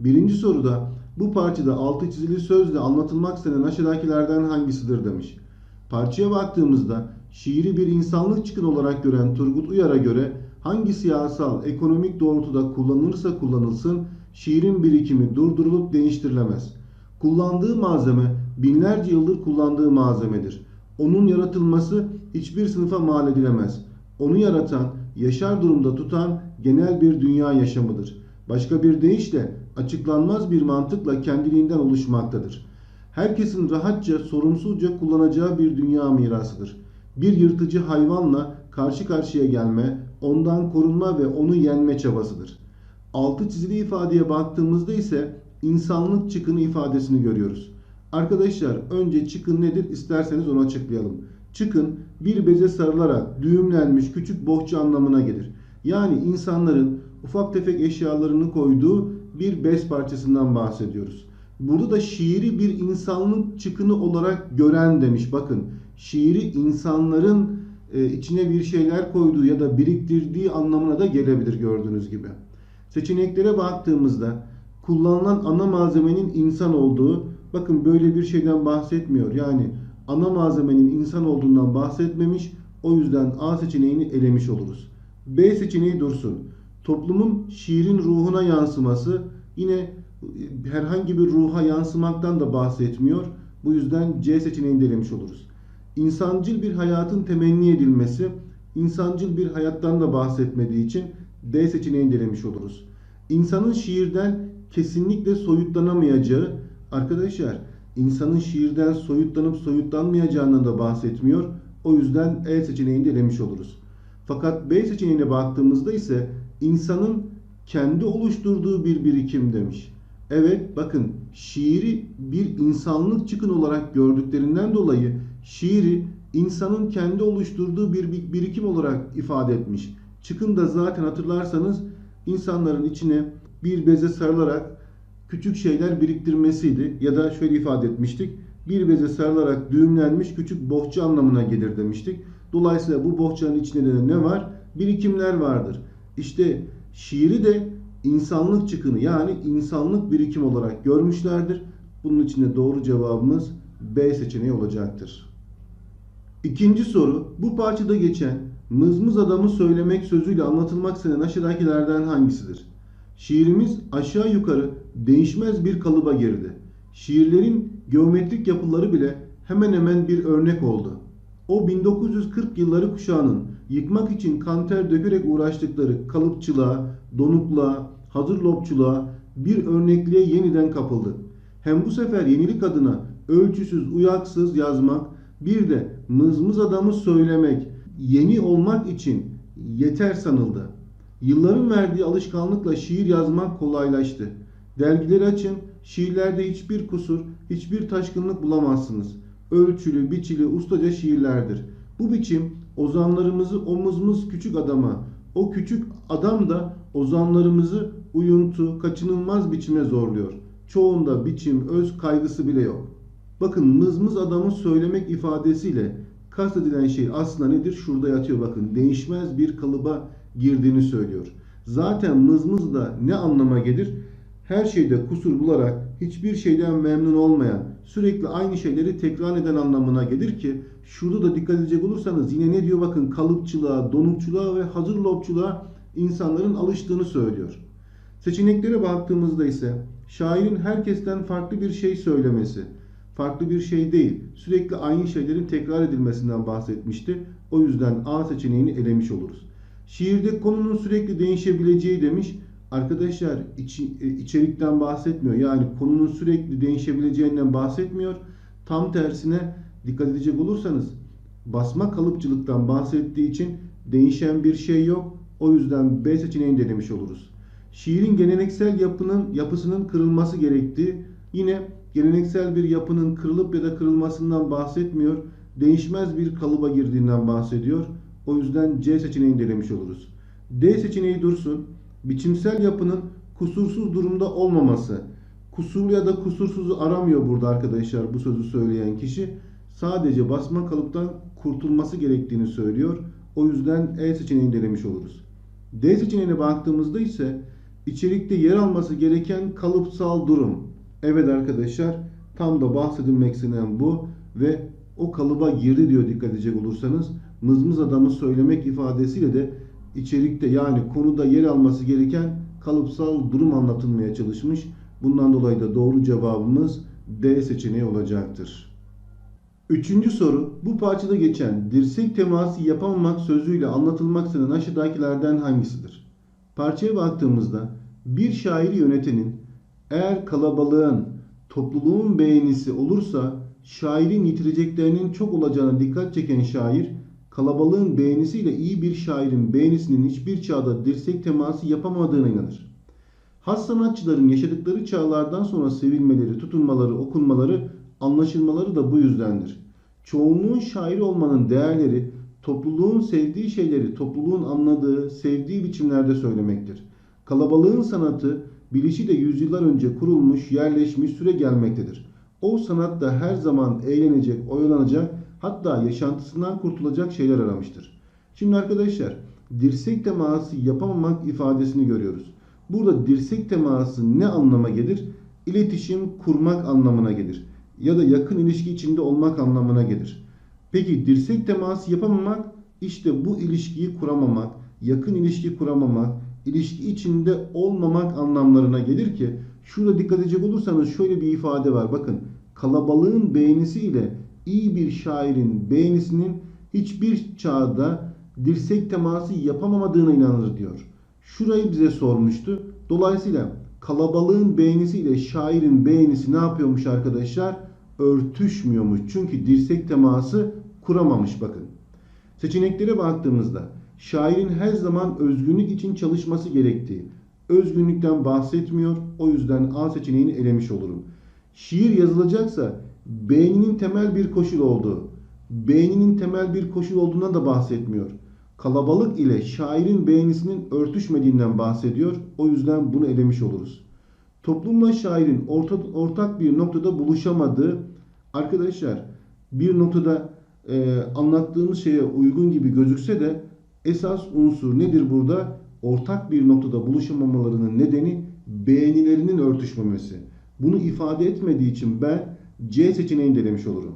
Birinci soruda bu parçada altı çizili sözle anlatılmak istenen aşağıdakilerden hangisidir demiş. Parçaya baktığımızda şiiri bir insanlık çıkın olarak gören Turgut Uyar'a göre hangi siyasal, ekonomik doğrultuda kullanılırsa kullanılsın şiirin birikimi durdurulup değiştirilemez. Kullandığı malzeme binlerce yıldır kullandığı malzemedir. Onun yaratılması hiçbir sınıfa mal edilemez. Onu yaratan, yaşar durumda tutan genel bir dünya yaşamıdır. Başka bir deyişle açıklanmaz bir mantıkla kendiliğinden oluşmaktadır. Herkesin rahatça, sorumsuzca kullanacağı bir dünya mirasıdır. Bir yırtıcı hayvanla karşı karşıya gelme, ondan korunma ve onu yenme çabasıdır. Altı çizili ifadeye baktığımızda ise insanlık çıkını ifadesini görüyoruz. Arkadaşlar önce çıkın nedir isterseniz onu açıklayalım. Çıkın bir beze sarılarak düğümlenmiş küçük bohça anlamına gelir. Yani insanların ufak tefek eşyalarını koyduğu bir bez parçasından bahsediyoruz. Burada da şiiri bir insanlık çıkını olarak gören demiş. Bakın şiiri insanların e, içine bir şeyler koyduğu ya da biriktirdiği anlamına da gelebilir gördüğünüz gibi. Seçeneklere baktığımızda kullanılan ana malzemenin insan olduğu, bakın böyle bir şeyden bahsetmiyor. Yani ana malzemenin insan olduğundan bahsetmemiş. O yüzden A seçeneğini elemiş oluruz. B seçeneği dursun. Toplumun şiirin ruhuna yansıması yine e, herhangi bir ruha yansımaktan da bahsetmiyor. Bu yüzden C seçeneğini de elemiş oluruz. İnsancıl bir hayatın temenni edilmesi, insancıl bir hayattan da bahsetmediği için D seçeneğini de elemiş oluruz. İnsanın şiirden kesinlikle soyutlanamayacağı, arkadaşlar insanın şiirden soyutlanıp soyutlanmayacağından da bahsetmiyor. O yüzden E seçeneğini de elemiş oluruz. Fakat B seçeneğine baktığımızda ise insanın kendi oluşturduğu bir birikim demiş. Evet bakın şiiri bir insanlık çıkın olarak gördüklerinden dolayı şiiri insanın kendi oluşturduğu bir birikim olarak ifade etmiş. Çıkın da zaten hatırlarsanız insanların içine bir beze sarılarak küçük şeyler biriktirmesiydi. Ya da şöyle ifade etmiştik. Bir beze sarılarak düğümlenmiş küçük bohça anlamına gelir demiştik. Dolayısıyla bu bohçanın içinde de ne var? Birikimler vardır. İşte şiiri de insanlık çıkını yani insanlık birikim olarak görmüşlerdir. Bunun için de doğru cevabımız B seçeneği olacaktır. İkinci soru bu parçada geçen mızmız adamı söylemek sözüyle anlatılmak istenen aşağıdakilerden hangisidir? Şiirimiz aşağı yukarı değişmez bir kalıba girdi. Şiirlerin geometrik yapıları bile hemen hemen bir örnek oldu. O 1940 yılları kuşağının yıkmak için kanter dökerek uğraştıkları kalıpçılığa, donukluğa, hazır lobçuluğa bir örnekliğe yeniden kapıldı. Hem bu sefer yenilik adına ölçüsüz, uyaksız yazmak, bir de mızmız adamı söylemek, yeni olmak için yeter sanıldı. Yılların verdiği alışkanlıkla şiir yazmak kolaylaştı. Dergileri açın, şiirlerde hiçbir kusur, hiçbir taşkınlık bulamazsınız. Ölçülü, biçili, ustaca şiirlerdir. Bu biçim ozanlarımızı omuzumuz küçük adama, o küçük adam da ozanlarımızı uyuntu, kaçınılmaz biçime zorluyor. Çoğunda biçim, öz kaygısı bile yok. Bakın mızmız adamı söylemek ifadesiyle kastedilen şey aslında nedir? Şurada yatıyor bakın. Değişmez bir kalıba girdiğini söylüyor. Zaten mızmız da ne anlama gelir? Her şeyde kusur bularak hiçbir şeyden memnun olmayan, sürekli aynı şeyleri tekrar eden anlamına gelir ki şurada da dikkat edecek olursanız yine ne diyor bakın kalıpçılığa, donukçuluğa ve hazır lobçuluğa insanların alıştığını söylüyor. Seçeneklere baktığımızda ise şairin herkesten farklı bir şey söylemesi, farklı bir şey değil, sürekli aynı şeylerin tekrar edilmesinden bahsetmişti. O yüzden A seçeneğini elemiş oluruz. Şiirde konunun sürekli değişebileceği demiş. Arkadaşlar içi, e, içerikten bahsetmiyor. Yani konunun sürekli değişebileceğinden bahsetmiyor. Tam tersine dikkat edecek olursanız basma kalıpçılıktan bahsettiği için değişen bir şey yok. O yüzden B seçeneğini denemiş oluruz. Şiirin geleneksel yapının yapısının kırılması gerektiği yine geleneksel bir yapının kırılıp ya da kırılmasından bahsetmiyor. Değişmez bir kalıba girdiğinden bahsediyor. O yüzden C seçeneğini denemiş oluruz. D seçeneği dursun. Biçimsel yapının kusursuz durumda olmaması. Kusurlu ya da kusursuzu aramıyor burada arkadaşlar bu sözü söyleyen kişi. Sadece basma kalıptan kurtulması gerektiğini söylüyor. O yüzden E seçeneğini denemiş oluruz. D seçeneğine baktığımızda ise İçerikte yer alması gereken kalıpsal durum. Evet arkadaşlar tam da bahsedilmek istenen bu ve o kalıba girdi diyor dikkat edecek olursanız. Mızmız adamı söylemek ifadesiyle de içerikte yani konuda yer alması gereken kalıpsal durum anlatılmaya çalışmış. Bundan dolayı da doğru cevabımız D seçeneği olacaktır. Üçüncü soru bu parçada geçen dirsek teması yapamamak sözüyle anlatılmak istenen aşağıdakilerden hangisidir? Parçaya baktığımızda bir şairi yönetenin eğer kalabalığın, topluluğun beğenisi olursa şairin yitireceklerinin çok olacağına dikkat çeken şair kalabalığın beğenisiyle iyi bir şairin beğenisinin hiçbir çağda dirsek teması yapamadığına inanır. Has sanatçıların yaşadıkları çağlardan sonra sevilmeleri, tutunmaları, okunmaları, anlaşılmaları da bu yüzdendir. Çoğunluğun şairi olmanın değerleri, topluluğun sevdiği şeyleri topluluğun anladığı, sevdiği biçimlerde söylemektir. Kalabalığın sanatı, bilişi de yüzyıllar önce kurulmuş, yerleşmiş, süre gelmektedir. O sanat da her zaman eğlenecek, oyalanacak, hatta yaşantısından kurtulacak şeyler aramıştır. Şimdi arkadaşlar, dirsek teması yapamamak ifadesini görüyoruz. Burada dirsek teması ne anlama gelir? İletişim kurmak anlamına gelir. Ya da yakın ilişki içinde olmak anlamına gelir. Peki dirsek teması yapamamak işte bu ilişkiyi kuramamak, yakın ilişki kuramamak, ilişki içinde olmamak anlamlarına gelir ki şurada dikkat edecek olursanız şöyle bir ifade var. Bakın kalabalığın beğenisiyle iyi bir şairin beğenisinin hiçbir çağda dirsek teması yapamamadığına inanır diyor. Şurayı bize sormuştu. Dolayısıyla kalabalığın beğenisiyle şairin beğenisi ne yapıyormuş arkadaşlar? Örtüşmüyormuş. Çünkü dirsek teması kuramamış bakın. Seçeneklere baktığımızda şairin her zaman özgünlük için çalışması gerektiği, özgünlükten bahsetmiyor. O yüzden A seçeneğini elemiş olurum. Şiir yazılacaksa beğeninin temel bir koşul olduğu, beğeninin temel bir koşul olduğundan da bahsetmiyor. Kalabalık ile şairin beğenisinin örtüşmediğinden bahsediyor. O yüzden bunu elemiş oluruz. Toplumla şairin orta, ortak bir noktada buluşamadığı arkadaşlar bir noktada e, anlattığımız şeye uygun gibi gözükse de esas unsur nedir burada? Ortak bir noktada buluşamamalarının nedeni beğenilerinin örtüşmemesi. Bunu ifade etmediği için ben C seçeneğini de elemiş olurum.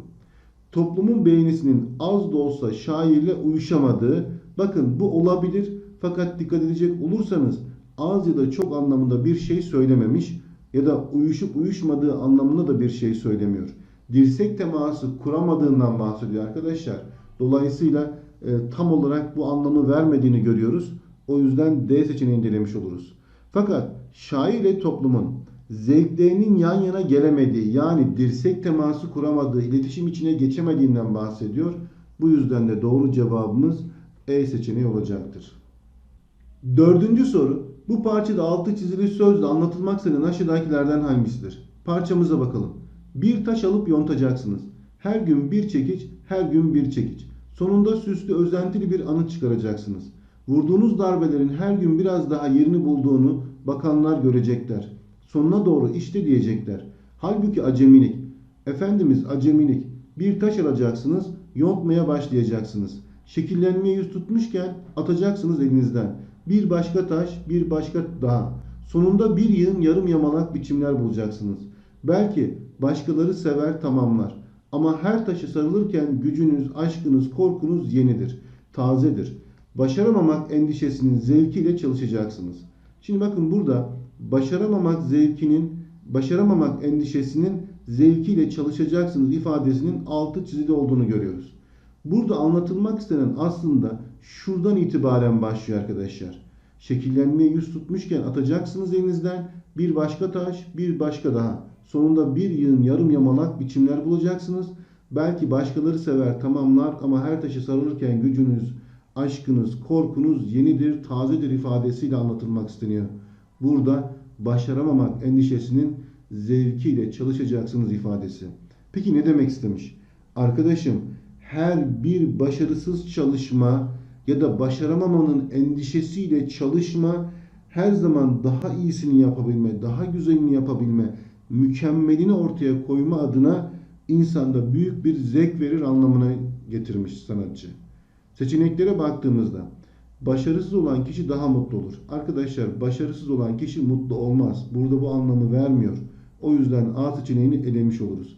Toplumun beğenisinin az da olsa şairle uyuşamadığı, bakın bu olabilir fakat dikkat edecek olursanız az ya da çok anlamında bir şey söylememiş ya da uyuşup uyuşmadığı anlamında da bir şey söylemiyor. Dirsek teması kuramadığından bahsediyor arkadaşlar. Dolayısıyla e, tam olarak bu anlamı vermediğini görüyoruz. O yüzden D seçeneğini denemiş oluruz. Fakat şair ile toplumun zevklerinin yan yana gelemediği yani dirsek teması kuramadığı, iletişim içine geçemediğinden bahsediyor. Bu yüzden de doğru cevabımız E seçeneği olacaktır. Dördüncü soru. Bu parçada altı çizili sözle anlatılmak istenen aşağıdakilerden hangisidir? Parçamıza bakalım. Bir taş alıp yontacaksınız. Her gün bir çekiç, her gün bir çekiç. Sonunda süslü, özentili bir anıt çıkaracaksınız. Vurduğunuz darbelerin her gün biraz daha yerini bulduğunu bakanlar görecekler. Sonuna doğru işte diyecekler. Halbuki acemilik. Efendimiz acemilik. Bir taş alacaksınız, yontmaya başlayacaksınız. Şekillenmeye yüz tutmuşken atacaksınız elinizden. Bir başka taş, bir başka daha. Sonunda bir yığın yarım yamalak biçimler bulacaksınız. Belki başkaları sever tamamlar. Ama her taşı sarılırken gücünüz, aşkınız, korkunuz yenidir, tazedir. Başaramamak endişesinin zevkiyle çalışacaksınız. Şimdi bakın burada başaramamak zevkinin, başaramamak endişesinin zevkiyle çalışacaksınız ifadesinin altı çizili olduğunu görüyoruz. Burada anlatılmak istenen aslında şuradan itibaren başlıyor arkadaşlar. Şekillenmeye yüz tutmuşken atacaksınız elinizden bir başka taş, bir başka daha. Sonunda bir yığın yarım yamalak biçimler bulacaksınız. Belki başkaları sever, tamamlar ama her taşı sarılırken gücünüz, aşkınız, korkunuz yenidir, tazedir ifadesiyle anlatılmak isteniyor. Burada başaramamak endişesinin zevkiyle çalışacaksınız ifadesi. Peki ne demek istemiş? Arkadaşım her bir başarısız çalışma ya da başaramamanın endişesiyle çalışma her zaman daha iyisini yapabilme, daha güzelini yapabilme, mükemmelini ortaya koyma adına insanda büyük bir zevk verir anlamına getirmiş sanatçı. Seçeneklere baktığımızda Başarısız olan kişi daha mutlu olur. Arkadaşlar başarısız olan kişi mutlu olmaz. Burada bu anlamı vermiyor. O yüzden A seçeneğini elemiş oluruz.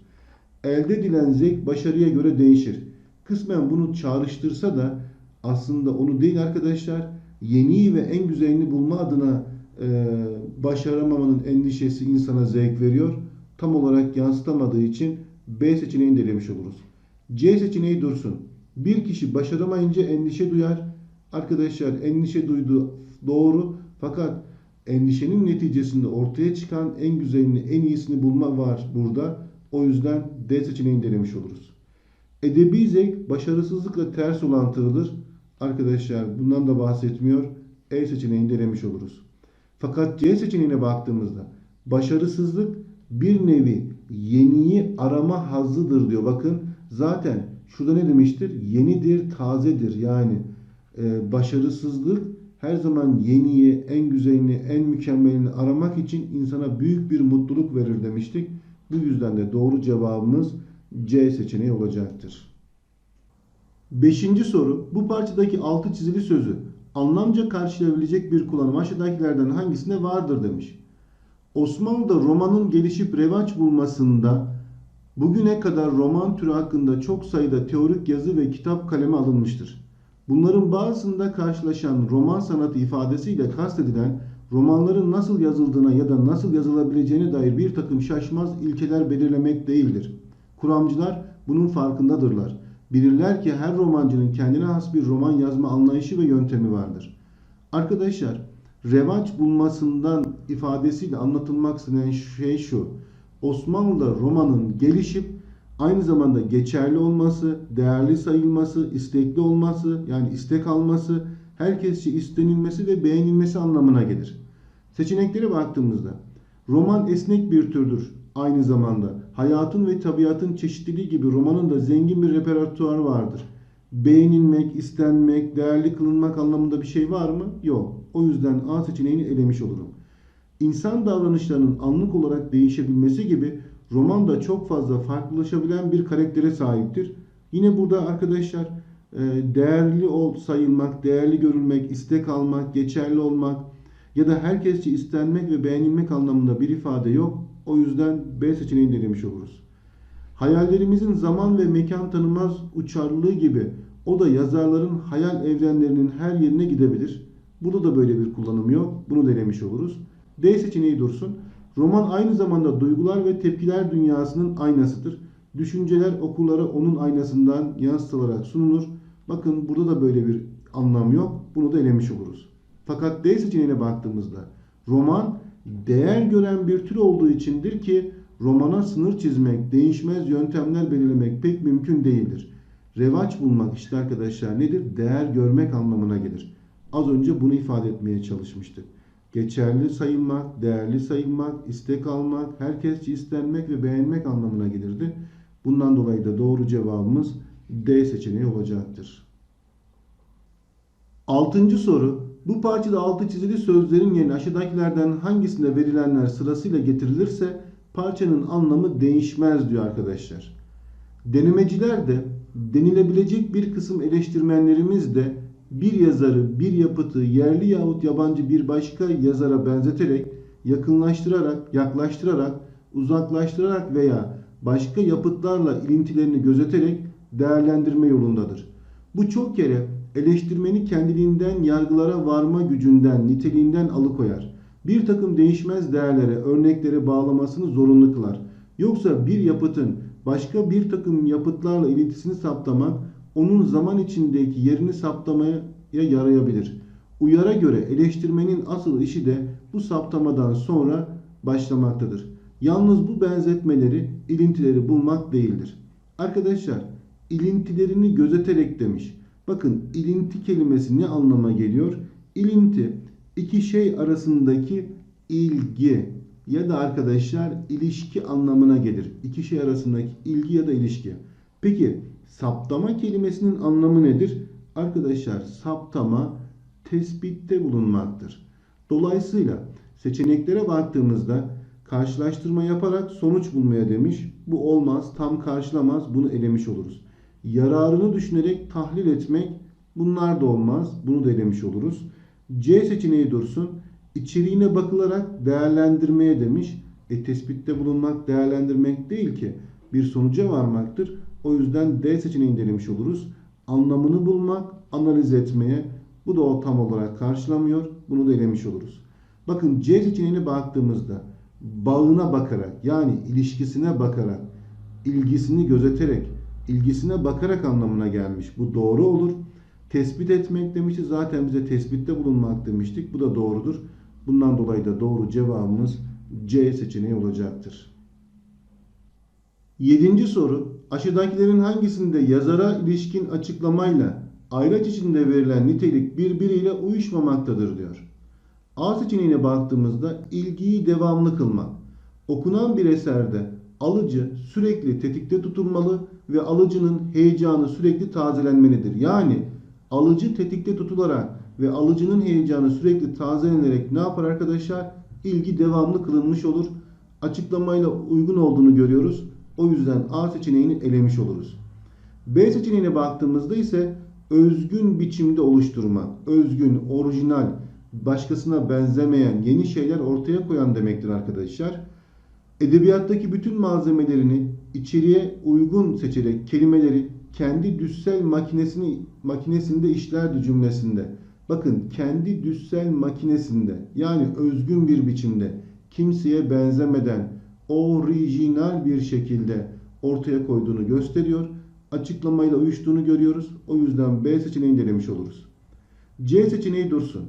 Elde edilen zevk başarıya göre değişir. Kısmen bunu çağrıştırsa da aslında onu değil arkadaşlar. Yeniyi ve en güzelini bulma adına e, başaramamanın endişesi insana zevk veriyor. Tam olarak yansıtamadığı için B seçeneğini de elemiş oluruz. C seçeneği dursun. Bir kişi başaramayınca endişe duyar. Arkadaşlar endişe duyduğu doğru fakat endişenin neticesinde ortaya çıkan en güzelini, en iyisini bulma var burada. O yüzden D seçeneğini denemiş oluruz. Edebi zevk başarısızlıkla ters orantılıdır. Arkadaşlar bundan da bahsetmiyor. E seçeneğini denemiş oluruz. Fakat C seçeneğine baktığımızda başarısızlık bir nevi yeniyi arama hazzıdır diyor. Bakın zaten şurada ne demiştir? Yenidir, tazedir. Yani e, başarısızlık her zaman yeniyi, en güzelini, en mükemmelini aramak için insana büyük bir mutluluk verir demiştik. Bu yüzden de doğru cevabımız C seçeneği olacaktır. Beşinci soru. Bu parçadaki altı çizili sözü anlamca karşılayabilecek bir kullanım aşağıdakilerden hangisinde vardır demiş. Osmanlı'da romanın gelişip revaç bulmasında bugüne kadar roman türü hakkında çok sayıda teorik yazı ve kitap kaleme alınmıştır. Bunların bazısında karşılaşan roman sanatı ifadesiyle kastedilen romanların nasıl yazıldığına ya da nasıl yazılabileceğine dair bir takım şaşmaz ilkeler belirlemek değildir. Kuramcılar bunun farkındadırlar. Bilirler ki her romancının kendine has bir roman yazma anlayışı ve yöntemi vardır. Arkadaşlar, revaç bulmasından ifadesiyle anlatılmak istenen şey şu. Osmanlı'da romanın gelişip aynı zamanda geçerli olması, değerli sayılması, istekli olması, yani istek alması, herkesçe istenilmesi ve beğenilmesi anlamına gelir. Seçeneklere baktığımızda roman esnek bir türdür aynı zamanda. Hayatın ve tabiatın çeşitliliği gibi romanın da zengin bir reperatuarı vardır. Beğenilmek, istenmek, değerli kılınmak anlamında bir şey var mı? Yok. O yüzden A seçeneğini elemiş olurum. İnsan davranışlarının anlık olarak değişebilmesi gibi roman da çok fazla farklılaşabilen bir karaktere sahiptir. Yine burada arkadaşlar e, değerli ol sayılmak, değerli görülmek, istek almak, geçerli olmak ya da herkesçe istenmek ve beğenilmek anlamında bir ifade yok. O yüzden B seçeneğini denemiş oluruz. Hayallerimizin zaman ve mekan tanımaz uçarlılığı gibi o da yazarların hayal evrenlerinin her yerine gidebilir. Burada da böyle bir kullanım yok. Bunu denemiş oluruz. D seçeneği dursun. Roman aynı zamanda duygular ve tepkiler dünyasının aynasıdır. Düşünceler okurlara onun aynasından yansıtılarak sunulur. Bakın burada da böyle bir anlam yok. Bunu da elemiş oluruz. Fakat D seçeneğine baktığımızda roman değer gören bir tür olduğu içindir ki romana sınır çizmek, değişmez yöntemler belirlemek pek mümkün değildir. Revaç bulmak işte arkadaşlar nedir? Değer görmek anlamına gelir. Az önce bunu ifade etmeye çalışmıştık. Geçerli sayılmak, değerli sayılmak, istek almak, herkesçe istenmek ve beğenmek anlamına gelirdi. Bundan dolayı da doğru cevabımız D seçeneği olacaktır. Altıncı soru. Bu parçada altı çizili sözlerin yerine aşağıdakilerden hangisinde verilenler sırasıyla getirilirse parçanın anlamı değişmez diyor arkadaşlar. Denemeciler de denilebilecek bir kısım eleştirmenlerimiz de bir yazarı, bir yapıtı yerli yahut yabancı bir başka yazara benzeterek, yakınlaştırarak, yaklaştırarak, uzaklaştırarak veya başka yapıtlarla ilintilerini gözeterek değerlendirme yolundadır. Bu çok kere eleştirmeni kendiliğinden yargılara varma gücünden, niteliğinden alıkoyar. Bir takım değişmez değerlere, örneklere bağlamasını zorunlu kılar. Yoksa bir yapıtın başka bir takım yapıtlarla ilintisini saptamak, onun zaman içindeki yerini saptamaya yarayabilir. Uyara göre eleştirmenin asıl işi de bu saptamadan sonra başlamaktadır. Yalnız bu benzetmeleri, ilintileri bulmak değildir. Arkadaşlar, ilintilerini gözeterek demiş. Bakın ilinti kelimesi ne anlama geliyor? İlinti iki şey arasındaki ilgi ya da arkadaşlar ilişki anlamına gelir. İki şey arasındaki ilgi ya da ilişki. Peki saptama kelimesinin anlamı nedir? Arkadaşlar saptama tespitte bulunmaktır. Dolayısıyla seçeneklere baktığımızda karşılaştırma yaparak sonuç bulmaya demiş. Bu olmaz, tam karşılamaz. Bunu elemiş oluruz yararını düşünerek tahlil etmek Bunlar da olmaz. Bunu da elemiş oluruz. C seçeneği dursun. İçeriğine bakılarak değerlendirmeye demiş. E tespitte bulunmak değerlendirmek değil ki. Bir sonuca varmaktır. O yüzden D seçeneğini denemiş oluruz. Anlamını bulmak, analiz etmeye. Bu da o tam olarak karşılamıyor. Bunu da elemiş oluruz. Bakın C seçeneğine baktığımızda bağına bakarak yani ilişkisine bakarak, ilgisini gözeterek, ilgisine bakarak anlamına gelmiş. Bu doğru olur. Tespit etmek demişti. Zaten bize tespitte bulunmak demiştik. Bu da doğrudur. Bundan dolayı da doğru cevabımız C seçeneği olacaktır. Yedinci soru. Aşağıdakilerin hangisinde yazara ilişkin açıklamayla ayraç içinde verilen nitelik birbiriyle uyuşmamaktadır diyor. A seçeneğine baktığımızda ilgiyi devamlı kılmak. Okunan bir eserde alıcı sürekli tetikte tutulmalı ve alıcının heyecanı sürekli tazelenmelidir. Yani alıcı tetikte tutularak ve alıcının heyecanı sürekli tazelenerek ne yapar arkadaşlar? İlgi devamlı kılınmış olur. Açıklamayla uygun olduğunu görüyoruz. O yüzden A seçeneğini elemiş oluruz. B seçeneğine baktığımızda ise özgün biçimde oluşturmak, özgün, orijinal, başkasına benzemeyen yeni şeyler ortaya koyan demektir arkadaşlar. Edebiyattaki bütün malzemelerini içeriye uygun seçerek kelimeleri kendi düssel makinesini makinesinde işlerdi cümlesinde. Bakın kendi düssel makinesinde yani özgün bir biçimde kimseye benzemeden orijinal bir şekilde ortaya koyduğunu gösteriyor. Açıklamayla uyuştuğunu görüyoruz. O yüzden B seçeneğini denemiş oluruz. C seçeneği dursun.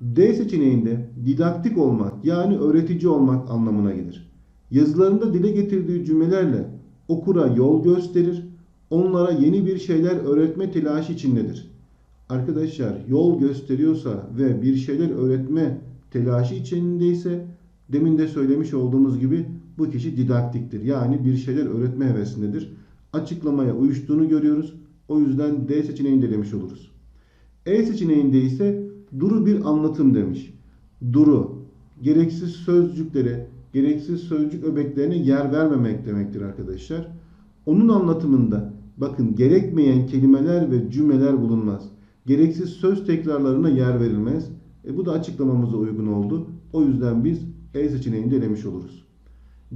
D seçeneğinde didaktik olmak yani öğretici olmak anlamına gelir. Yazılarında dile getirdiği cümlelerle okura yol gösterir, onlara yeni bir şeyler öğretme telaşı içindedir. Arkadaşlar yol gösteriyorsa ve bir şeyler öğretme telaşı içindeyse demin de söylemiş olduğumuz gibi bu kişi didaktiktir. Yani bir şeyler öğretme hevesindedir. Açıklamaya uyuştuğunu görüyoruz. O yüzden D seçeneğini de demiş oluruz. E seçeneğinde ise duru bir anlatım demiş. Duru, gereksiz sözcüklere, gereksiz sözcük öbeklerine yer vermemek demektir arkadaşlar. Onun anlatımında bakın gerekmeyen kelimeler ve cümleler bulunmaz. Gereksiz söz tekrarlarına yer verilmez. E, bu da açıklamamıza uygun oldu. O yüzden biz E seçeneğini de elemiş oluruz.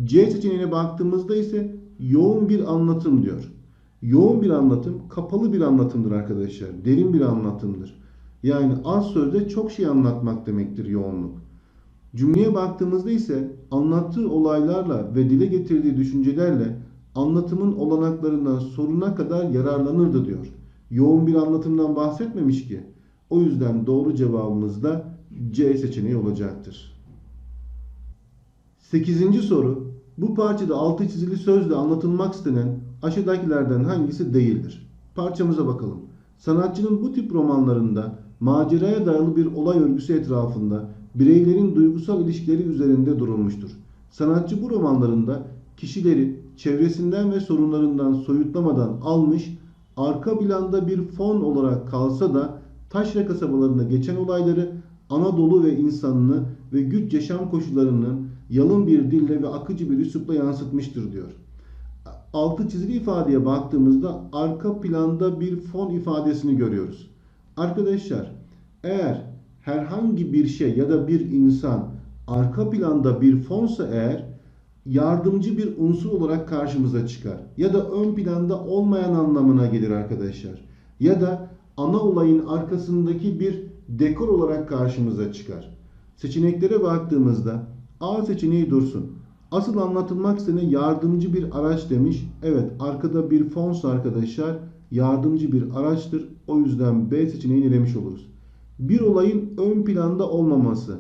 C seçeneğine baktığımızda ise yoğun bir anlatım diyor. Yoğun bir anlatım kapalı bir anlatımdır arkadaşlar. Derin bir anlatımdır. Yani az sözde çok şey anlatmak demektir yoğunluk. Cümleye baktığımızda ise anlattığı olaylarla ve dile getirdiği düşüncelerle anlatımın olanaklarından soruna kadar yararlanırdı diyor. Yoğun bir anlatımdan bahsetmemiş ki. O yüzden doğru cevabımız da C seçeneği olacaktır. 8. soru. Bu parçada altı çizili sözle anlatılmak istenen aşağıdakilerden hangisi değildir? Parçamıza bakalım. Sanatçının bu tip romanlarında maceraya dayalı bir olay örgüsü etrafında bireylerin duygusal ilişkileri üzerinde durulmuştur. Sanatçı bu romanlarında kişileri çevresinden ve sorunlarından soyutlamadan almış, arka planda bir fon olarak kalsa da taşra kasabalarında geçen olayları Anadolu ve insanını ve güç yaşam koşullarını yalın bir dille ve akıcı bir üslupla yansıtmıştır diyor. Altı çizili ifadeye baktığımızda arka planda bir fon ifadesini görüyoruz. Arkadaşlar eğer herhangi bir şey ya da bir insan arka planda bir fonsa eğer yardımcı bir unsur olarak karşımıza çıkar. Ya da ön planda olmayan anlamına gelir arkadaşlar. Ya da ana olayın arkasındaki bir dekor olarak karşımıza çıkar. Seçeneklere baktığımızda A seçeneği dursun. Asıl anlatılmak istenen yardımcı bir araç demiş. Evet arkada bir fons arkadaşlar yardımcı bir araçtır. O yüzden B seçeneğini elemiş oluruz. Bir olayın ön planda olmaması.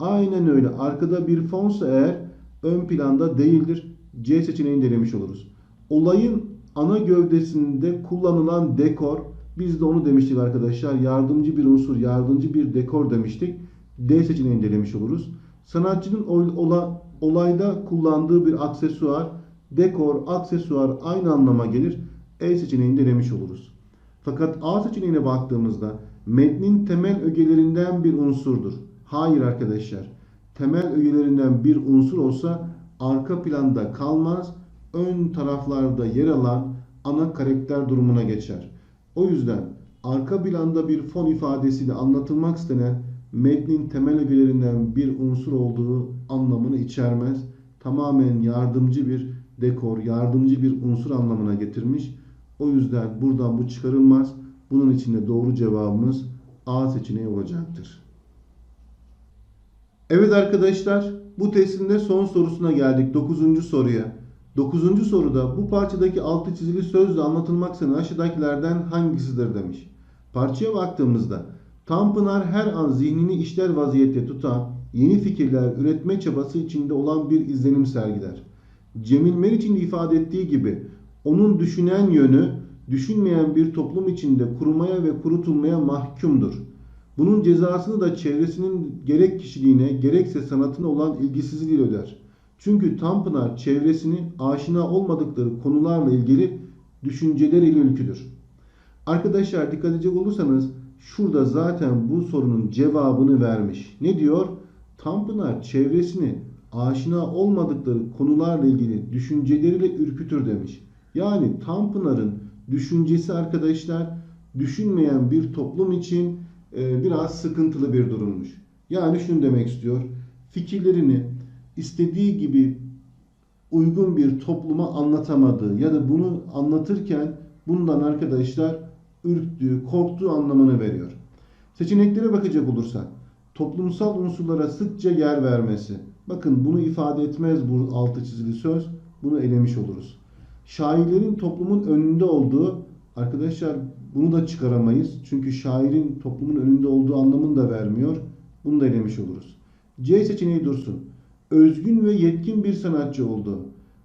Aynen öyle. Arkada bir fonsa eğer ön planda değildir. C seçeneğini denemiş oluruz. Olayın ana gövdesinde kullanılan dekor biz de onu demiştik arkadaşlar. Yardımcı bir unsur, yardımcı bir dekor demiştik. D seçeneğini denemiş oluruz. Sanatçının ola, olayda kullandığı bir aksesuar, dekor, aksesuar aynı anlama gelir. E seçeneğini denemiş oluruz. Fakat A seçeneğine baktığımızda metnin temel ögelerinden bir unsurdur. Hayır arkadaşlar. Temel ögelerinden bir unsur olsa arka planda kalmaz, ön taraflarda yer alan ana karakter durumuna geçer. O yüzden arka planda bir fon ifadesiyle anlatılmak istenen metnin temel ögelerinden bir unsur olduğu anlamını içermez. Tamamen yardımcı bir dekor, yardımcı bir unsur anlamına getirmiş. O yüzden buradan bu çıkarılmaz. Bunun için de doğru cevabımız A seçeneği olacaktır. Evet arkadaşlar, bu testin de son sorusuna geldik. 9. soruya. 9. soruda bu parçadaki altı çizili sözle anlatılmak istenen aşağıdakilerden hangisidir demiş. Parçaya baktığımızda Tanpınar her an zihnini işler vaziyette tutan, yeni fikirler üretme çabası içinde olan bir izlenim sergiler. Cemil Meriç'in ifade ettiği gibi onun düşünen yönü düşünmeyen bir toplum içinde kurumaya ve kurutulmaya mahkumdur. Bunun cezasını da çevresinin gerek kişiliğine gerekse sanatına olan ilgisizliğiyle öder. Çünkü Tanpınar çevresini aşina olmadıkları konularla ilgili düşünceleriyle ülküdür. Arkadaşlar dikkat edecek olursanız şurada zaten bu sorunun cevabını vermiş. Ne diyor? Tanpınar çevresini aşina olmadıkları konularla ilgili düşünceleriyle ürkütür demiş. Yani Tanpınar'ın düşüncesi arkadaşlar düşünmeyen bir toplum için e, biraz sıkıntılı bir durummuş. Yani şunu demek istiyor. Fikirlerini istediği gibi uygun bir topluma anlatamadığı ya da bunu anlatırken bundan arkadaşlar ürktüğü, korktuğu anlamını veriyor. Seçeneklere bakacak olursak toplumsal unsurlara sıkça yer vermesi. Bakın bunu ifade etmez bu altı çizili söz. Bunu elemiş oluruz. Şairlerin toplumun önünde olduğu arkadaşlar bunu da çıkaramayız. Çünkü şairin toplumun önünde olduğu anlamını da vermiyor. Bunu da elemiş oluruz. C seçeneği dursun. Özgün ve yetkin bir sanatçı olduğu.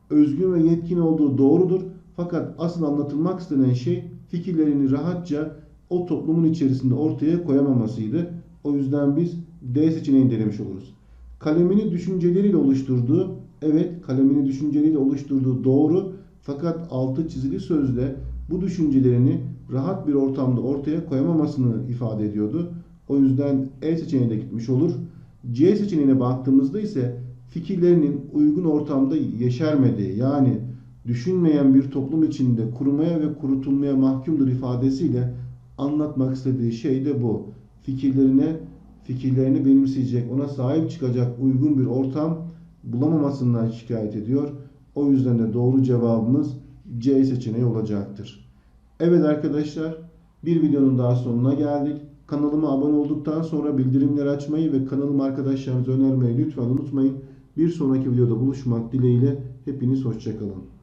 Özgün ve yetkin olduğu doğrudur. Fakat asıl anlatılmak istenen şey fikirlerini rahatça o toplumun içerisinde ortaya koyamamasıydı. O yüzden biz D seçeneğini denemiş oluruz. Kalemini düşünceleriyle oluşturduğu, evet kalemini düşünceleriyle oluşturduğu doğru fakat altı çizili sözle bu düşüncelerini rahat bir ortamda ortaya koyamamasını ifade ediyordu. O yüzden E seçeneğine de gitmiş olur. C seçeneğine baktığımızda ise fikirlerinin uygun ortamda yeşermediği yani düşünmeyen bir toplum içinde kurumaya ve kurutulmaya mahkumdur ifadesiyle anlatmak istediği şey de bu. Fikirlerine fikirlerini benimseyecek, ona sahip çıkacak uygun bir ortam bulamamasından şikayet ediyor. O yüzden de doğru cevabımız C seçeneği olacaktır. Evet arkadaşlar, bir videonun daha sonuna geldik. Kanalıma abone olduktan sonra bildirimleri açmayı ve kanalımı arkadaşlarınıza önermeyi lütfen unutmayın. Bir sonraki videoda buluşmak dileğiyle hepiniz hoşçakalın.